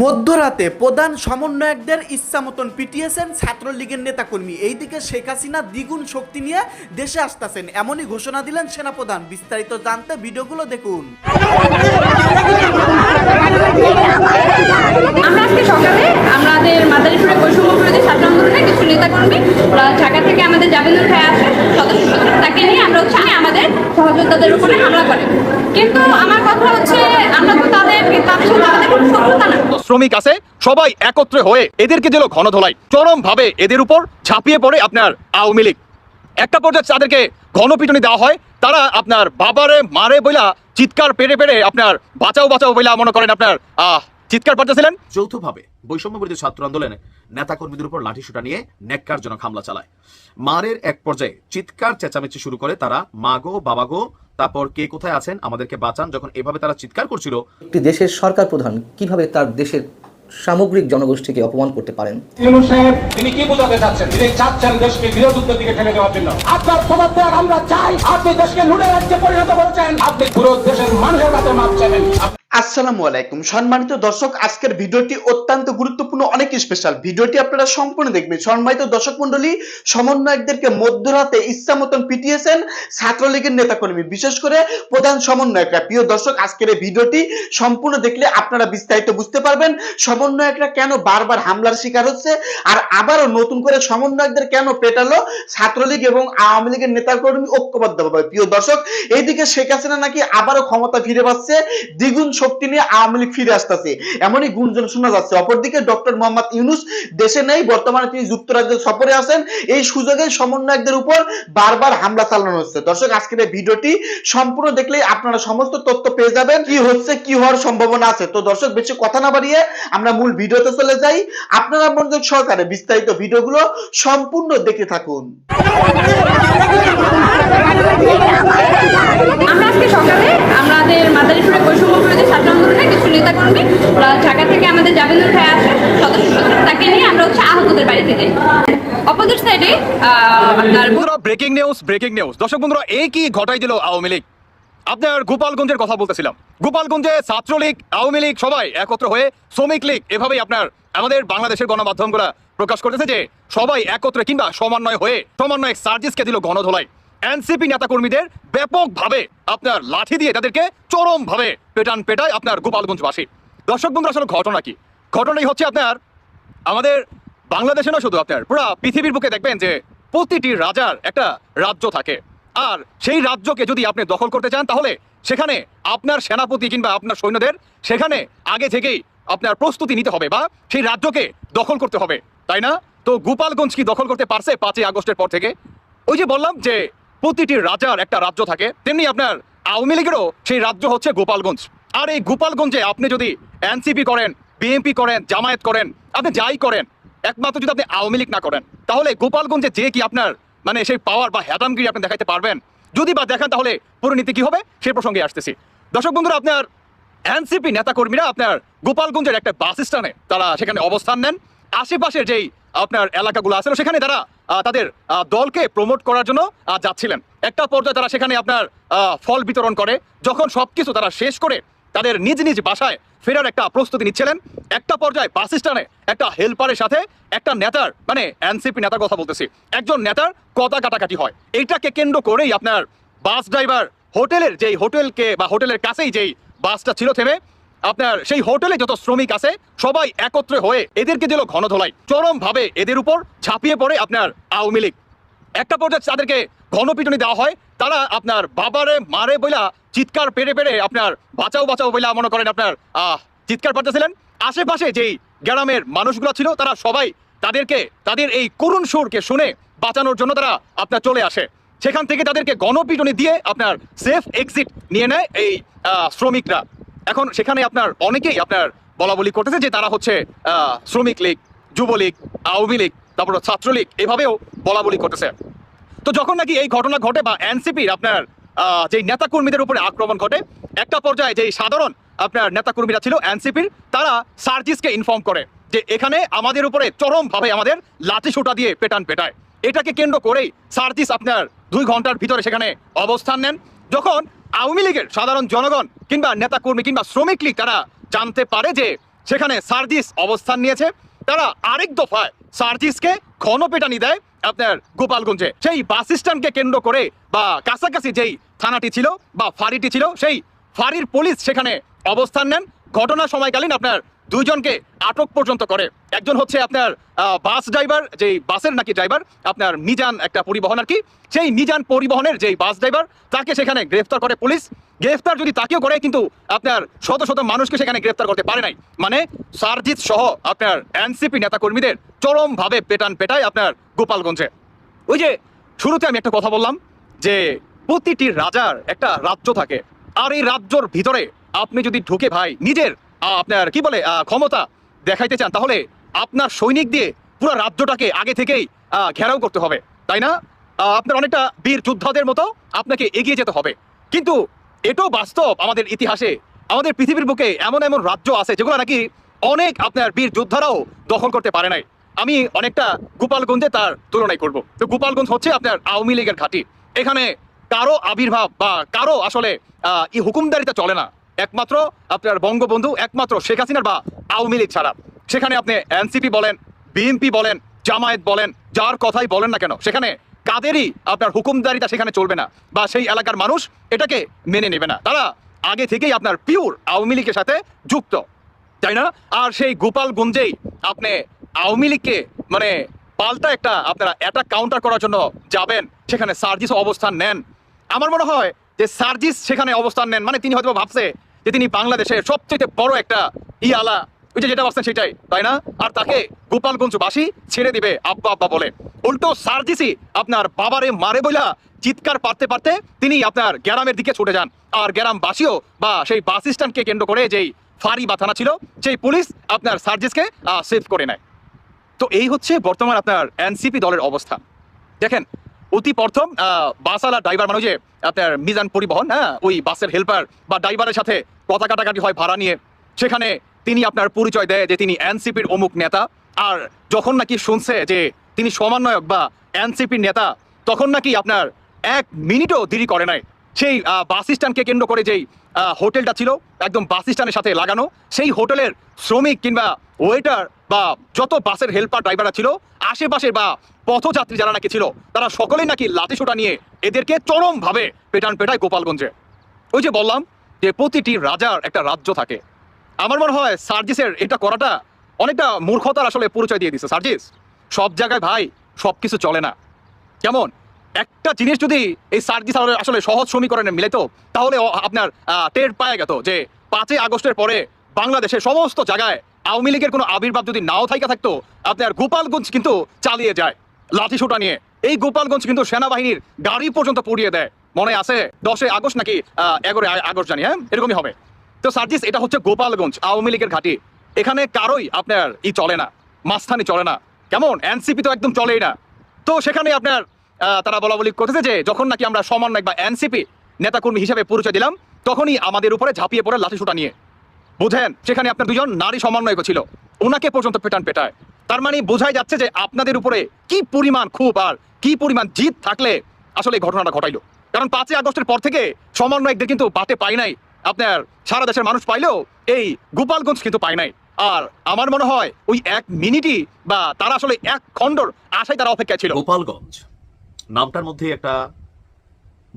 মধ্যরাতে প্রধান সমন্বয়কদের ইচ্ছা মতন পিটিয়েছেন ছাত্রলীগের নেতাকর্মী। এইদিকে শেখ হাসিনা দ্বিগুণ শক্তি নিয়ে দেশে আসতেছেন। এমনই ঘোষণা দিলেন সেনাপ্রধান। বিস্তারিত জানতে ভিডিওগুলো দেখুন। আমরা আজকে আমাদের মাদারীপুরে উপরে হামলা করে। কিন্তু আমার কথা হচ্ছে আমরা তো তাদের তাদের সাথে আমাদের কোনো শত্রুতা না শ্রমিক আছে, সবাই একত্রে হয়ে এদেরকে দিল ঘন ধোলাই চরম ভাবে এদের উপর ঝাঁপিয়ে পড়ে আপনার আওয়ামী লীগ। একটা পর্যায়ে তাদেরকে ঘনপিটনি দেওয়া হয়, তারা আপনার বাবারে মারে বইলা চিৎকার পেরে পেরে আপনার বাঁচাও বাঁচাও বইলা মনে করেন আপনার, আহ, চিৎকার পাঠাচ্ছিলেন। যৌথভাবে বৈষম্য বিরোধী ছাত্র আন্দোলনে নেতাকর্মীদের উপর লাঠিসোঁটা নিয়ে নেককারজনক হামলা চালায়। মারের এক পর্যায়ে চিৎকার চেঁচামেচি শুরু করে তারা, মাগো, বাবাগো তারপর কে কোথায় আছেন আমাদেরকে বাঁচান। যখন এভাবে তারা চিৎকার করছিল একটি দেশের সরকার প্রধান কীভাবে তার দেশের সামগ্রিক জনগোষ্ঠীকে অপমান করতে পারেন? তিনি কি বোঝাতে চাচ্ছেন? তিনি চাচ্ছেন দেশকে গৃহযুদ্ধের দিকে ঠেলে দেওয়ার জন্য। আপনার পদত্যাগ আমরা চাই। আপনি দেশকে লুটে রাজ্যে পরিণত করেছেন। আপনি পুরো দেশের মানুষের কাছে মাপ চাইবেন। আসসালামু আলাইকুম। সম্মানিত দর্শক, আজকের ভিডিওটি অত্যন্ত গুরুত্বপূর্ণ, অনেক স্পেশাল ভিডিওটি আপনারা সম্পূর্ণ দেখবেন। সম্মানিত দর্শক মন্ডলী সমন্বয়কদেরকে মধ্যরাতে ইচ্ছা মতন পিটিয়েছেন ছাত্রলীগের নেতাকর্মী। বিশেষ করে প্রধান সমন্বয়করা। প্রিয় দর্শক, আজকের এই ভিডিওটি সম্পূর্ণ দেখলে আপনারা বিস্তারিত বুঝতে পারবেন সমন্বয়করা কেন বারবার হামলার শিকার হচ্ছে আর আবারও নতুন করে সমন্বয়কদের কেন পেটালো ছাত্রলীগ এবং আওয়ামী লীগের নেতাকর্মী ঐক্যবদ্ধভাবে। প্রিয় দর্শক, এইদিকে শেখ হাসিনা নাকি আবারও ক্ষমতা ফিরে পাচ্ছে দ্বিগুণ শক্তি নিয়ে আওয়ামী লীগ ফিরে আসতেছে। এমনই গুঞ্জন শোনা যাচ্ছে। অপরদিকে ডক্টর মোহাম্মদ ইউনুস দেশে নেই, বর্তমানে তিনি যুক্তরাজ্য সফরে আছেন। এই সুযোগে সমন্বয়কদের উপর বারবার হামলা চালানো হচ্ছে। দর্শক, আজকের এই ভিডিওটি সম্পূর্ণ দেখলেই আপনারা সমস্ত তথ্য পেয়ে যাবেন, কি হচ্ছে, কি হওয়ার সম্ভাবনা আছে। তো দর্শক, বেশি কথা না বাড়িয়ে আমরা মূল ভিডিওতে চলে যাই। আপনারা মনোযোগ সহকারে বিস্তারিত ভিডিওগুলো সম্পূর্ণ দেখতে থাকুন। আমরা আজকে সকালে আমাদের মাদারীপুরে বৈষম্য বিরোধী ছাত্র আন্দোলনের কিছু ঢাকা থেকে আমাদের ভাই আসে সদস্য তাকে নিয়ে আমরা হচ্ছে আহতদের অপোজিট সাইডে ব্রেকিং নিউজ ব্রেকিং নিউজ দর্শক বন্ধুরা এই কি ঘটাই দিল আওয়ামী লীগ। আপনার গোপালগঞ্জের কথা বলতেছিলাম। গোপালগঞ্জে ছাত্রলীগ, আওয়ামী লীগ সবাই একত্র হয়ে শ্রমিক লীগ এভাবেই আপনার আমাদের বাংলাদেশের গণমাধ্যমগুলো প্রকাশ করতেছে যে সবাই একত্রে কিংবা সমন্বয় হয়ে, সমন্বয় সার্জিসকে দিল গণধোলাই। এনসিপি নেতাকর্মীদের ব্যাপকভাবে আপনার লাঠি দিয়ে তাদেরকে চরমভাবে পেটান পেটায় আপনার গোপালগঞ্জবাসী। দর্শক বন্ধু আসলে ঘটনা কি? ঘটনাই হচ্ছে আপনার, আমাদের বাংলাদেশে না শুধু আপনার, পুরো পৃথিবীর বুকে দেখবেন যে প্রতিটি রাজার একটা রাজ্য থাকে। আর সেই রাজ্যকে যদি আপনি দখল করতে চান, তাহলে সেখানে আপনার সেনাপতি কিংবা আপনার সৈন্যদের সেখানে আগে থেকেই আপনার প্রস্তুতি নিতে হবে বা সেই রাজ্যকে দখল করতে হবে। তাই না? তো গোপালগঞ্জ কি দখল করতে পারছে পাঁচই আগস্টের পর থেকে? ওই যে বললাম যে প্রতিটি রাজার একটা রাজ্য থাকে। তেমনি আপনার আওয়ামী লীগেরও সেই রাজ্য হচ্ছে গোপালগঞ্জ। আর এই গোপালগঞ্জে আপনি যদি এনসিপি করেন, বিএনপি করেন, জামায়াত করেন, আপনি যাই করেন, একমাত্র যদি আপনি আওয়ামী লীগ না করেন, তাহলে গোপালগঞ্জে যে কি আপনার মানে সেই পাওয়ার বা হেদামগিরি আপনি দেখাইতে পারবেন? যদি বা দেখান তাহলে পরিণতি কী হবে? সেই প্রসঙ্গে আসতেছি। দর্শক বন্ধুরা, আপনার এনসিপি নেতাকর্মীরা আপনার গোপালগঞ্জের একটা বাস স্ট্যান্ডে তারা সেখানে অবস্থান নেন। আশেপাশের যেই আপনার এলাকাগুলো আছে সেখানে তারা তাদের দলকে প্রমোট করার জন্য যাচ্ছিলেন। একটা পর্যায়ে তারা সেখানে আপনার ফল বিতরণ করে, যখন সবকিছু তারা শেষ করে তাদের নিজ নিজ বাসায় ফেরার একটা প্রস্তুতি নিচ্ছিলেন। একটা পর্যায়ে বাস স্ট্যান্ডে একটা হেল্পারের সাথে একটা নেতার মানে এনসিপি নেতার কথা বলতেছি। একজন নেতার কথা কাটাকাটি হয়। এইটাকে কেন্দ্র করেই আপনার বাস ড্রাইভার হোটেলের যেই হোটেলকে বা হোটেলের কাছেই যেই বাসটা ছিল থেমে আপনার সেই হোটেলে যত শ্রমিক আছে সবাই একত্রে হয়ে এদেরকে দিল ঘন ধোলাই চরম ভাবে এদের উপর ঝাঁপিয়ে পড়ে আপনার আওয়ামী লীগ। একটা পর্যায়ে তাদেরকে ঘনপিটনি দেওয়া হয় তারা আপনার বাবারে মারে বইলা চিৎকার পেরে পেরে আপনার বাঁচাও বাঁচাও বইলা মনে করেন আপনার আহ, চিৎকার পাঠাচ্ছিলেন আশেপাশে যেই গ্রামের মানুষগুলো ছিল তারা সবাই তাদেরকে তাদের এই করুণ সুরকে শুনে বাঁচানোর জন্য তারা আপনার চলে আসে। সেখান থেকে তাদেরকে গণপিটনি দিয়ে আপনার সেফ এক্সিট নিয়ে নেয় এই শ্রমিকরা। এখন সেখানে আপনার অনেকেই আপনার বলা বলি করতেছে যে তারা হচ্ছে শ্রমিক লীগ যুবলীগ আওয়ামী লীগ, তারপর ছাত্রলীগ, এভাবেও বলা বলি করতেছে। তো যখন নাকি এই ঘটনা ঘটে বা এনসিপির আপনার যেই নেতাকর্মীদের উপরে আক্রমণ ঘটে, একটা পর্যায়ে যেই সাধারণ আপনার নেতাকর্মীরা ছিল এনসিপির, তারা সার্জিসকে ইনফর্ম করে যে এখানে আমাদের উপরে চরমভাবে আমাদের লাঠি সোটা দিয়ে পেটান পেটায়। এটাকে কেন্দ্র করেই সার্জিস আপনার দুই ঘণ্টার ভিতরে সেখানে অবস্থান নেন। যখন আওয়ামী লীগের সাধারণ জনগণ কিংবা নেতাকর্মী কিংবা শ্রমিক লীগ তারা জানতে পারে যে সেখানে সার্জিস অবস্থান নিয়েছে। তারা আরেক দফায় সার্জিসকে ঘনপেটানি দেয় আপনার গোপালগঞ্জে। সেই বাস স্ট্যান্ডকে কেন্দ্র করে বা কাছাকাছি যেই থানাটি ছিল বা ফাঁড়িটি ছিল, সেই ফাঁড়ির পুলিশ সেখানে অবস্থান নেন। ঘটনা সময়কালীন আপনার দুইজনকে আটক পর্যন্ত করে। একজন হচ্ছে আপনার বাস ড্রাইভার, যেই বাসের নাকি ড্রাইভার, আপনার মিজান একটা পরিবহন আর কি। সেই মিজান পরিবহনের যেই বাস ড্রাইভার, তাকে সেখানে গ্রেফতার করে পুলিশ। গ্রেফতার যদি তাকেও করে, কিন্তু আপনার শত শত মানুষকে সেখানে গ্রেফতার করতে পারে নাই। মানে সারজিৎ সহ আপনার এনসিপি নেতাকর্মীদের চরমভাবে পেটান পেটায় আপনার গোপালগঞ্জে। ওই যে শুরুতে আমি একটা কথা বললাম, যে প্রতিটি রাজার একটা রাজ্য থাকে। আর এই রাজ্যর ভিতরে আপনি যদি ঢুকে ভাই নিজের আপনার, কি বলে ক্ষমতা দেখাইতে চান, তাহলে আপনার সৈনিক দিয়ে পুরো রাজ্যটাকে আগে থেকেই ঘেরাও করতে হবে, তাই না? আপনার অনেকটা বীর যোদ্ধাদের মতো আপনাকে এগিয়ে যেতে হবে। কিন্তু এটাও বাস্তব আমাদের ইতিহাসে, আমাদের পৃথিবীর বুকে এমন এমন রাজ্য আছে, যেগুলো নাকি অনেক আপনার বীর যোদ্ধারাও দখল করতে পারে নাই। আমি অনেকটা গোপালগঞ্জে তার তুলনায় করব। তো গোপালগঞ্জ হচ্ছে আপনার আওয়ামী লীগের ঘাঁটি। এখানে কারও আবির্ভাব বা কারও আসলে হুকুমদারিতা চলে না। একমাত্র আপনার বঙ্গবন্ধু, একমাত্র শেখ হাসিনার বা আওয়ামী লীগ ছাড়া। সেখানে আপনি এনসিপি বলেন, বিএনপি বলেন, জামায়াত বলেন, যার কথাই বলেন না কেন, সেখানে কাদেরই আপনার হুকুমদারিতা সেখানে চলবে না বা সেই এলাকার মানুষ এটাকে মেনে নেবে না। তারা আগে থেকেই আপনার পিওর আওয়ামী লীগের সাথে যুক্ত, তাই না? আর সেই গোপালগঞ্জেই আপনি আওয়ামী লীগকে মানে পাল্টা একটা আপনারা অ্যাটাক কাউন্টার করার জন্য যাবেন, সেখানে সার্জিস অবস্থান নেন। আমার মনে হয় যে সার্জিস সেখানে অবস্থান নেন। মানে তিনি হয়তো ভাবছে যে তিনি বাংলাদেশের সবচেয়ে বড় একটা ইয়ালা ওই যে যেটা ভাবছেন সেটাই, তাই না? আর তাকে গোপালগঞ্জবাসী ছেড়ে দিবে আব্বা আব্বা বলে। উল্টো সার্জিসই আপনার বাবারে মারে বইলা চিৎকার পারতে পারতে তিনি আপনার গ্রামের দিকে ছুটে যান। আর গ্রামবাসীও বা সেই বাস স্ট্যান্ডকে কেন্দ্র করে যেই ফাঁড়ি বা থানা ছিল, সেই পুলিশ আপনার সার্জিসকে সেভ করে নেয়। তো এই হচ্ছে বর্তমান আপনার এনসিপি দলের অবস্থা। দেখেন অতি প্রথম বাসওয়ালা ড্রাইভার মানে যে আপনার মিজান পরিবহন হ্যাঁ? ওই বাসের হেল্পার বা ড্রাইভারের সাথে কথা কাটাকাটি হয় ভাড়া নিয়ে। সেখানে তিনি আপনার পরিচয় দেয় যে তিনি এনসিপির অমুক নেতা। আর যখন নাকি শুনছে যে তিনি সমন্বয়ক বা এনসিপির নেতা, তখন নাকি আপনার এক মিনিটও দেরি করে নাই। সেই বাস স্ট্যান্ডকে কেন্দ্র করে যেই হোটেলটা ছিল, একদম বাস স্ট্যান্ডের সাথে লাগানো, সেই হোটেলের শ্রমিক কিংবা ওয়েটার বা যত বাসের হেল্পার ড্রাইভাররা ছিল, আশেপাশের বা পথযাত্রী যারা নাকি ছিল, তারা সকলেই নাকি লাঠিসোঁটা নিয়ে এদেরকে চরমভাবে পেটান পেটায় গোপালগঞ্জে। ওই যে বললাম যে প্রতিটি রাজার একটা রাজ্য থাকে। আমার মনে হয় সার্জিসের এটা করাটা অনেকটা মূর্খতার আসলে পরিচয় দিয়ে দিচ্ছে সার্জিস, সব জায়গায় ভাই সব কিছু চলে না। কেমন? একটা জিনিস যদি এই সার্জিস আসলে- আসলে সহজ সমীকরণে মিলে তো তাহলে আপনার টের পায়ে গেত যে পাঁচই আগস্টের পরে বাংলাদেশের সমস্ত জায়গায় আওয়ামী লীগের কোনো আবির্ভাব যদি নাও থাইকা থাকতো আপনার গোপালগঞ্জ কিন্তু চালিয়ে যায়। লাঠি লাঠিসোঁটা নিয়ে। এই গোপালগঞ্জ কিন্তু সেনাবাহিনীর গাড়ি পর্যন্ত পুড়িয়ে দেয়। মনে আছে? দশই আগস্ট নাকি এগারোই আগস্ট জানি হ্যাঁ? এরকমই হবে। তো সার্জিস, এটা হচ্ছে গোপালগঞ্জ আওয়ামী লীগের ঘাঁটি। এখানে কারোই আপনার ই চলে না। মাঝখানি চলে না। কেমন? এনসিপি তো একদম চলেই না। তো সেখানে আপনার তারা বলা বলি করতেছে যে, যখন নাকি আমরা সমন্বয় বা এনসিপি নেতাকর্মী হিসেবে পরিচয় দিলাম, তখনই আমাদের উপরে ঝাঁপিয়ে পড়ে লাঠিসোঁটা নিয়ে। বুঝেন, সেখানে আপনার দুজন নারী সমন্বয়ক ছিল। ওনাকে পর্যন্ত পেটান পেটায়। তার মানে বোঝাই যাচ্ছে যে আপনাদের উপরে কি পরিমাণ খুব আর কি পরিমাণ জিত থাকলে আসলে এই ঘটনাটা ঘটাইলো। কারণ পাঁচই আগস্টের পর থেকে সমন্বয়কদের কিন্তু বাটে পাই নাই। আপনার সারা দেশের মানুষ পাইলেও এই গোপালগঞ্জ কিন্তু পায় নাই। আর আমার মনে হয় ওই এক মিনিটই বা তারা আসলে এক খণ্ডর আশায় তারা অপেক্ষায় ছিল। গোপালগঞ্জ, নামটার মধ্যে একটা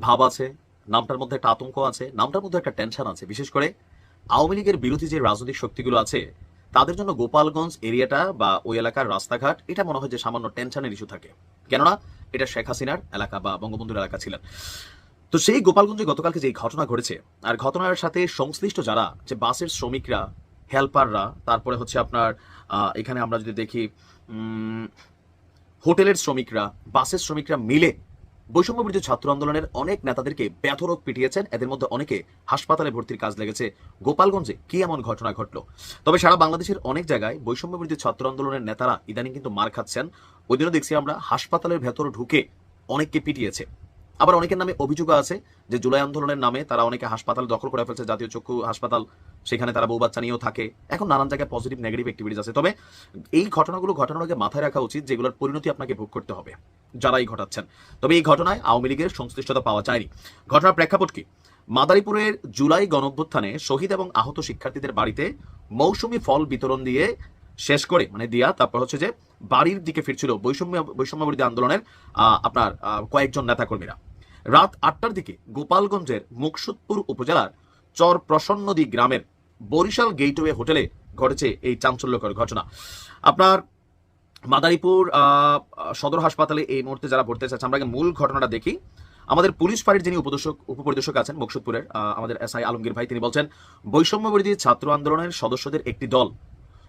ভাব আছে, নামটার মধ্যে একটা আতঙ্ক আছে, নামটার মধ্যে একটা টেনশন আছে। বিশেষ করে আওয়ামী লীগের বিরোধী যে রাজনৈতিক শক্তিগুলো আছে, তাদের জন্য গোপালগঞ্জ এরিয়াটা বা ওই এলাকার রাস্তাঘাট, এটা মনে হয় যে সামান্য টেনশনের ইস্যু থাকে। কেননা, এটা শেখ হাসিনার এলাকা বা বঙ্গবন্ধুর এলাকা ছিলেন। তো সেই গোপালগঞ্জে গতকালকে যে ঘটনা ঘটেছে, আর ঘটনার সাথে সংশ্লিষ্ট যারা, যে বাসের শ্রমিকরা, হেল্পাররা, তারপরে হচ্ছে আপনার এখানে আমরা যদি দেখি হোটেলের শ্রমিকরা, বাসের শ্রমিকরা মিলে বৈষম্য বিরোধী ছাত্র আন্দোলনের অনেক নেতাদেরকে ব্যথরোগ পিটিয়েছেন। এদের মধ্যে অনেকে হাসপাতালে ভর্তির কাজ লেগেছে। গোপালগঞ্জে কি এমন ঘটনা ঘটলো? তবে সারা বাংলাদেশের অনেক জায়গায় বৈষম্য বিরোধী ছাত্র আন্দোলনের নেতারা ইদানিং কিন্তু মার খাচ্ছেন। ওই দিনও দেখছি আমরা হাসপাতালের ভেতর ঢুকে অনেককে পিটিয়েছে। আবার অনেকের নামে অভিযোগ আছে যে জুলাই আন্দোলনের নামে তারা অনেকে হাসপাতাল দখল করে ফেলছে, জাতীয় চক্ষু হাসপাতাল, সেখানে তারা বউ বাচ্চা নিয়েও থাকে। এখন নানান জায়গায় পজিটিভ নেগেটিভ অ্যাক্টিভিটিস আছে। তবে এই ঘটনাগুলো ঘটানোর আগে মাথায় রাখা উচিত যেগুলোর পরিণতি আপনাকে ভোগ করতে হবে, যারাই ঘটাচ্ছেন। তবে এই ঘটনায় আওয়ামী লীগের সংশ্লিষ্টতা পাওয়া যায়নি। ঘটনার প্রেক্ষাপট কি? মাদারীপুরের জুলাই গণঅভ্যুত্থানে শহীদ এবং আহত শিক্ষার্থীদের বাড়িতে মৌসুমী ফল বিতরণ দিয়ে শেষ করে মানে দিয়া, তারপর হচ্ছে যে বাড়ির দিকে ফিরছিল বৈষম্য, বৈষম্যবিরোধী আন্দোলনের আপনার কয়েকজন নেতাকর্মীরা। রাত আটটার দিকে গোপালগঞ্জের মুকসুদপুর উপজেলার চর প্রসন্নদী গ্রামের বরিশাল গেটওয়ে হোটেলে ঘটেছে এই চাঞ্চল্যকর ঘটনা। আপনার মাদারীপুর সদর হাসপাতালে এই মুহূর্তে যারা ভর্তি আছে, আমরা মূল ঘটনাটা দেখি। আমাদের পুলিশ ফাঁড়ির যিনি উপদেশক উপপরিদর্শক আছেন মুকসুদপুরের আমাদের এসআই আলমগীর ভাই, তিনি বলছেন বৈষম্য বিরোধী ছাত্র আন্দোলনের সদস্যদের একটি দল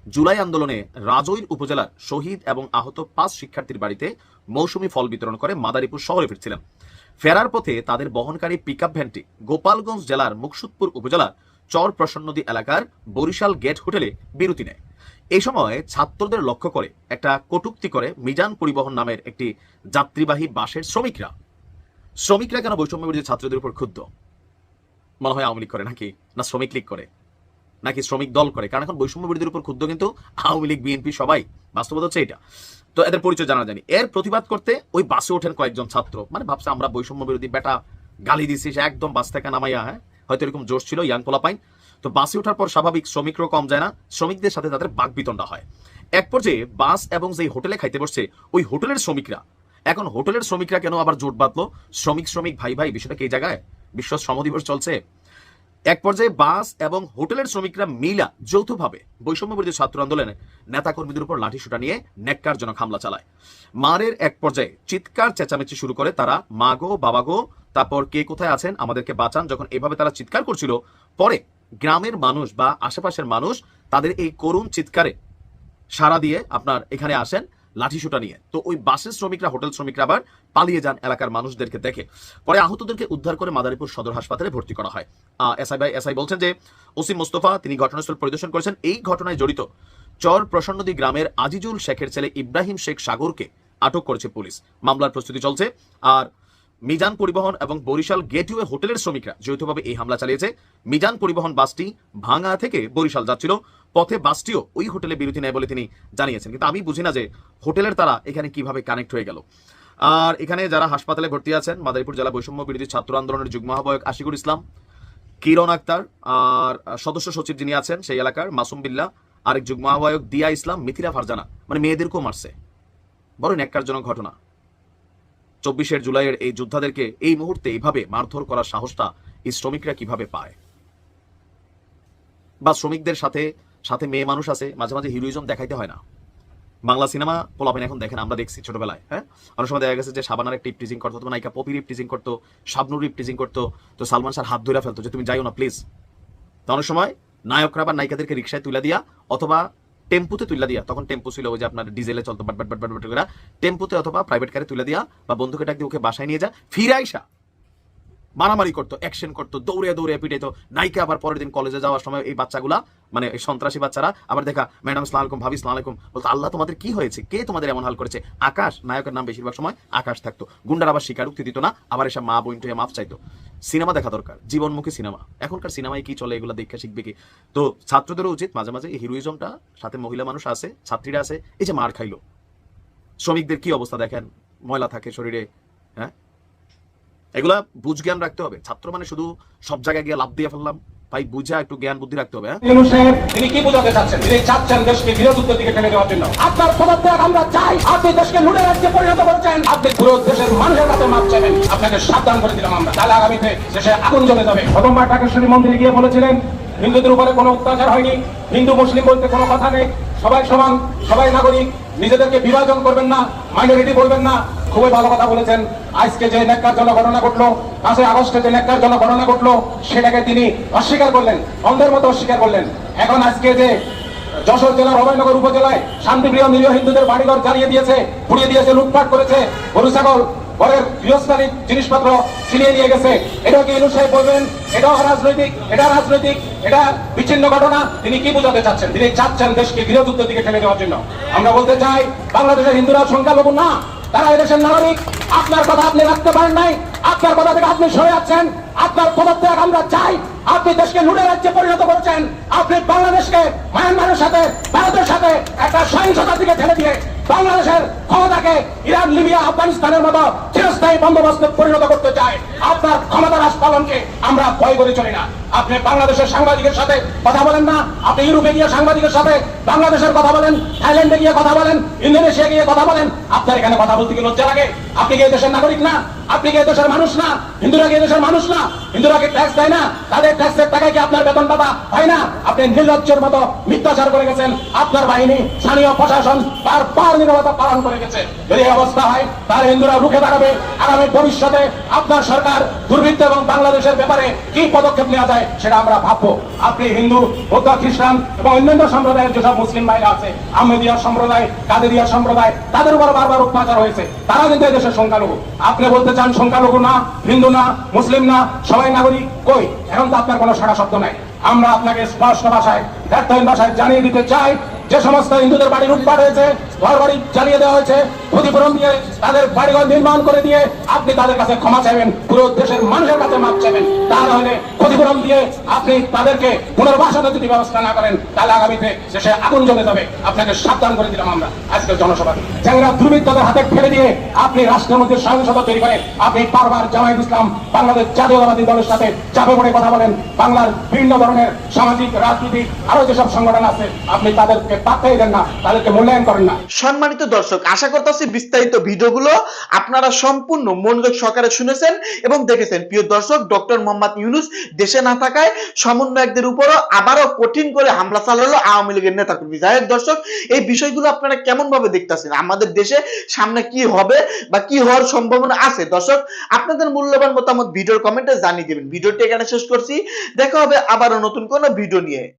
জুলাই আন্দোলনে রাজৈর উপজেলার শহীদ এবং আহত পাঁচ শিক্ষার্থীর বাড়িতে মৌসুমী ফল বিতরণ করে মাদারীপুর শহরে ফিরছিলেন। ফেরার পথে তাদের বহনকারী পিকআপ ভ্যানটি গোপালগঞ্জ জেলার মুকসুদপুর উপজেলার চর প্রসন্নদী এলাকার বরিশাল গেট হোটেলে বিরতি নেয়। এই সময় ছাত্রদের লক্ষ্য করে একটা কটুক্তি করে মিজান পরিবহন নামের একটি যাত্রীবাহী বাসের শ্রমিকরা। শ্রমিকরা কেন বৈষম্য বিরোধী ছাত্রদের উপর ক্ষুব্ধ? মনে হয় আওয়ামী লীগ করে নাকি? না শ্রমিক লীগ করে? নাকি শ্রমিক দল করে? কারণ এখন বৈষম্য বিরোধীর উপর ক্ষুব্ধ কিন্তু আওয়ামী লীগ, বিএনপি সবাই। বাস্তবতা হচ্ছে এটা। তো এদের পরিচয় জানা জানি এর প্রতিবাদ করতে ওই বাসে ওঠেন কয়েকজন ছাত্র। মানে ভাবছে আমরা বৈষম্য বিরোধী বেটা গালি দিছি, সে একদম বাস থেকে নামাইয়া হ্যাঁ? হয়তো এরকম জোশ ছিল, ইয়াং পোলাপাইন। তো বাসে ওঠার পর স্বাভাবিক শ্রমিকরাও কম যায় না। শ্রমিকদের সাথে তাদের বাক বিতণ্ডা হয়। এক পর্যায়ে বাস এবং যেই হোটেলে খাইতে বসছে, ওই হোটেলের শ্রমিকরা। এখন হোটেলের শ্রমিকরা কেন আবার জোট বাঁধলো? শ্রমিক শ্রমিক, ভাই ভাই, বিষয়টা কি জায়গায়? বিশ্ব শ্রম দিবস চলছে? এক পর্যায়ে বাস এবং হোটেলের শ্রমিকরা মিলা যৌথভাবে বৈষম্য বিরোধী ছাত্র আন্দোলনে নেতাকর্মীদের উপর লাঠিসোঁটা নিয়ে নেককারজনক হামলা চালায়। মারের এক পর্যায়ে চিৎকার চেঁচামেচি শুরু করে তারা, মা গো, বাবা গো, তারপর কে কোথায় আছেন? আমাদেরকে বাঁচান। যখন এভাবে তারা চিৎকার করছিল, পরে গ্রামের মানুষ বা আশেপাশের মানুষ তাদের এই করুণ চিৎকারে সারা দিয়ে আপনার এখানে আসেন। লাঠিসোঁটা নিয়ে। তো ওই বাসের শ্রমিকরা, হোটেল শ্রমিকরা আবার পালিয়ে যান এলাকার মানুষদেরকে দেখে। পরে আহতদেরকে উদ্ধার করে মাদারীপুর সদর হাসপাতালে ভর্তি করা হয়। এসআই ভাই এসআই বলছেন যে, ওসিম মোস্তফা, তিনি ঘটনাস্থল পরিদর্শন করেছেন। এই ঘটনায় জড়িত চর প্রসন্নদী গ্রামের আজিজুল শেখের ছেলে ইব্রাহিম শেখ সাগরকে আটক করেছে পুলিশ। মামলার প্রস্তুতি চলছে। আর মিজান পরিবহন এবং বরিশাল গেটওয়ে হোটেলের শ্রমিকরা যৌথভাবে এই হামলা চালিয়েছে। মিজান পরিবহন বাসটি ভাঙা থেকে বরিশাল যাচ্ছিল। পথে বাসটিও ওই হোটেলে বিরতি নেয় বলে তিনি জানিয়েছেন। কিন্তু আমি বুঝি না যে হোটেলের তারা এখানে কীভাবে কানেক্ট হয়ে গেল। আর এখানে যারা হাসপাতালে ভর্তি আছেন, মাদারীপুর জেলা বৈষম্য বিরোধী ছাত্র আন্দোলনের যুগ্ম আহ্বায়ক আশিকুর ইসলাম, কিরণ আক্তার, আর সদস্য সচিব যিনি আছেন সেই এলাকার মাসুম বিল্লাহ আরেক যুগ্ম আহ্বায়ক দিয়া ইসলাম মিথিরা ফারজানা। মানে মেয়েদেরকেও মারছে। বড় ন্যাক্কারজনক ঘটনা। চব্বিশের জুলাইয়ের এই যোদ্ধাদেরকে এই মুহূর্তে এইভাবে মারধর করার সাহসটা এই শ্রমিকরা কীভাবে পায়? বা শ্রমিকদের সাথে সাথে মেয়ে মানুষ আছে, মাঝে মাঝে হিরোইজম দেখাইতে হয় না। বাংলা সিনেমা পোলাপেন এখন দেখেন, আমরা দেখছি ছোটবেলায় হ্যাঁ? অনেক সময় দেখা গেছে যে সাবানার একটা টিজিং করতো অথবা নায়িকা পপি টিজিং করতো শাবনুর টিজিং করতো, তো সালমান শাহ হাত ধরে ফেলতো যে, তুমি যাইও না প্লিজ তো অনেক সময় নায়করা বা নায়িকাদেরকে রিক্সায় তুলে দিয়া, অথবা টেম্পুতে তুলে দিয়া তখন টেম্পু ছিল ওই যে আপনার ডিজেলে চলতো বাট বাট বাট বাট টেম্পুতে অথবা প্রাইভেট কারে তুলে দিয়া বা বন্ধুকে ডাক দিয়ে ওকে বাসায় নিয়ে যা ফিরে আইসা মারামারি করতো অ্যাকশন করতো, দৌড়ে দৌড়ে পিটাইতো। নাইকে আবার পরের দিন কলেজে যাওয়ার সময় এই বাচ্চাগুলা মানে এই সন্ত্রাসী বাচ্চারা, আবার দেখা, ম্যাডাম, সালাম ভাবি, সালাম বলতো, আল্লাহ, তোমাদের কি হয়েছে? কে তোমাদের এমন হাল করেছে? আকাশ, নায়কের নাম বেশিরভাগ সময় আকাশ থাকতো। গুন্ডার আবার স্বীকারোক্তি দিত না, আবার এসে মা বোন মাফ চাইতো। সিনেমা দেখা দরকার, জীবনমুখী সিনেমা। এখনকার সিনেমায় কি চলে এগুলো দেখে শিখবে কি? তো ছাত্রদেরও উচিত, মাঝে মাঝে এই হিরোইজমটা, সাথে মহিলা মানুষ আছে, ছাত্রীরা আছে, এই যে মার খাইলো। শ্রমিকদের কি অবস্থা দেখেন? ময়লা থাকে শরীরে হ্যাঁ? এগুলা বুঝ জ্ঞান রাখতে হবে। ছাত্র মানে শুধু সব জায়গায় গিয়ে লাভ দিয়ে ফেললাম, ভাই বুঝা একটু জ্ঞান বুদ্ধি রাখতে হবে হ্যাঁ? হিন্দুদের উপরে কোনো অত্যাচার হয়নি, হিন্দু, মুসলিম বলতে কোনো কথা নেই। সবাই সমান, সবাই নাগরিক। নিজেদেরকে বিভাজন করবেন না মাইনরিটি বলবেন না। খুবই ভালো কথা বলেছেন। আজকে যে নেককারজনক ঘটনা ঘটলো, পাঁচই আগস্টে যে নেককারজনক ঘটনা ঘটলো, সেটাকে তিনি অস্বীকার করলেন, অন্ধের মতো অস্বীকার করলেন। এখন আজকে যে যশোর জেলার অভয়নগর উপজেলায় শান্তিপ্রিয় নিরীহ হিন্দুদের বাড়িঘর জ্বালিয়ে দিয়েছে, পুড়িয়ে দিয়েছে, লুটপাট করেছে গরু, ছাগল, ঘরের গৃহস্থালিক জিনিসপত্র ছিনিয়ে নিয়ে গেছে। এটাও কি ইনু সাহেব বলবেন? এটাও রাজনৈতিক, এটা রাজনৈতিক, এটা বিচ্ছিন্ন ঘটনা। তিনি কি বোঝাতে চাচ্ছেন? তিনি চাচ্ছেন দেশকে গৃহযুদ্ধের দিকে ঠেলে দেওয়ার জন্য। আমরা বলতে চাই, বাংলাদেশের হিন্দুরা সংখ্যালঘু না। তারা এদেশের নাগরিক, আপনার কথা আপনি রাখতে পারেন নাই, আপনার কথা থেকে আপনি সরে যাচ্ছেন, আপনার পদত্যাগ আমরা চাই, আপনি দেশকে লুটে রাজ্যে পরিণত করেছেন, আপনি বাংলাদেশকে, মায়ানমারের সাথে, ভারতের সাথে একটা সহিংসতার দিকে ঠেলে দিয়ে বাংলাদেশের ক্ষমতাকে ইরান, লিবিয়া, আফগানিস্তানের মতো চিরস্থায়ী বন্দোবস্তে পরিণত করতে চায়। আপনার ক্ষমতা রাজ পালনকে আমরা ভয় করে চলি না। আপনি বাংলাদেশের সাংবাদিকের সাথে কথা বলেন না। আপনি ইউরোপে গিয়ে সাংবাদিকের সাথে বাংলাদেশের কথা বলেন, থাইল্যান্ডে গিয়ে কথা বলেন, ইন্দোনেশিয়া গিয়ে কথা বলেন। আপনার এখানে কথা বলতে কি লজ্জা লাগে? আপনি কি দেশের নাগরিক না? আপনি কি দেশের মানুষ না? হিন্দুরা কি দেশের মানুষ না? হিন্দুরা কি ট্যাক্স দেয় না? তাদের ট্যাক্সের টাকায় কি আপনার বেতন পাবা? হয় না। আপনি নির্লজ্জের মতো মিথ্যাচার করে গেছেন। আপনার বাহিনী স্থানীয় প্রশাসন তার পার নিরবতা পালন করে গেছে। যদি এই অবস্থা হয় তার হিন্দুরা রুখে দাঁড়াবে। আগামী ভবিষ্যতে আপনার সরকার দুর্বৃত্ত এবং বাংলাদেশের ব্যাপারে কি পদক্ষেপ নেওয়া যায় সেটা আমরা ভাববো। আপনি হিন্দু, বৌদ্ধ, খ্রিস্টান এবং অন্যান্য সম্প্রদায়ের যেসব মুসলিম মহিলা আছে, আহমেদিয়া সম্প্রদায়, কাদেরিয়া সম্প্রদায়, তাদের উপর বারবার অত্যাচার হয়েছে। তারা কিন্তু এদেশের সংখ্যালঘু। আপনি বলতে চান সংখ্যালঘু না, হিন্দু না, মুসলিম না, সবাই নাগরিক? কই? এখন তো আপনার কোনো সারা শব্দ নাই। আমরা আপনাকে স্পষ্ট ভাষায়, ব্যর্থহীন ভাষায় জানিয়ে দিতে চাই, যে সমস্ত হিন্দুদের বাড়ি লুটপাট হয়েছে ঘর বাড়ি জ্বালিয়ে দেওয়া হয়েছে। ক্ষতিপূরণ দিয়ে তাদের বাড়িঘর নির্মাণ করে দিয়ে আপনি তাদের কাছে ক্ষমা চাইবেন, পুরো দেশের মানুষের কাছে মাপ চাইবেন। তা ক্ষতিপূরণ দিয়ে আপনি তাদেরকে পুনর্বাসনের যদি ব্যবস্থা না করেন, তাহলে আগামীতে আগুন যাবে। আপনাকে সাবধান করে দিলাম আমরা আজকের জনসভা। দুর্বৃত্তদের হাতে ফেলে দিয়ে আপনি মধ্যে সহিংসতা তৈরি করে আপনি বারবার জামায়াত ইসলাম, বাংলাদেশ জাতীয়তাবাদী দলের সাথে চাপে পড়ে কথা বলেন। বাংলার বিভিন্ন ধরনের সামাজিক, রাজনীতিক আরও যেসব সংগঠন আছে, আপনি তাদেরকে পাত্তাই দেন না, তাদেরকে মূল্যায়ন করেন না। সম্মানিত দর্শক, আশা করতেছি বিস্তারিত ভিডিওগুলো আপনারা সম্পূর্ণ মনোযোগ সহকারে শুনেছেন এবং দেখেছেন। প্রিয় দর্শক, ডক্টর মোহাম্মদ ইউনুস দেশে না থাকায় সমন্বয়কদের উপরও আবারও কঠিন করে হামলা চালালো আওয়ামী লীগের নেতা কর্মী যাই দর্শক, এই বিষয়গুলো আপনারা কেমন ভাবে দেখতেছেন? আমাদের দেশে সামনে কি হবে বা কি হওয়ার সম্ভাবনা আছে? দর্শক, আপনাদের মূল্যবান মতামত ভিডিওর কমেন্টে জানিয়ে দেবেন। ভিডিওটি এখানে শেষ করছি। দেখা হবে আবারও নতুন কোনো ভিডিও নিয়ে।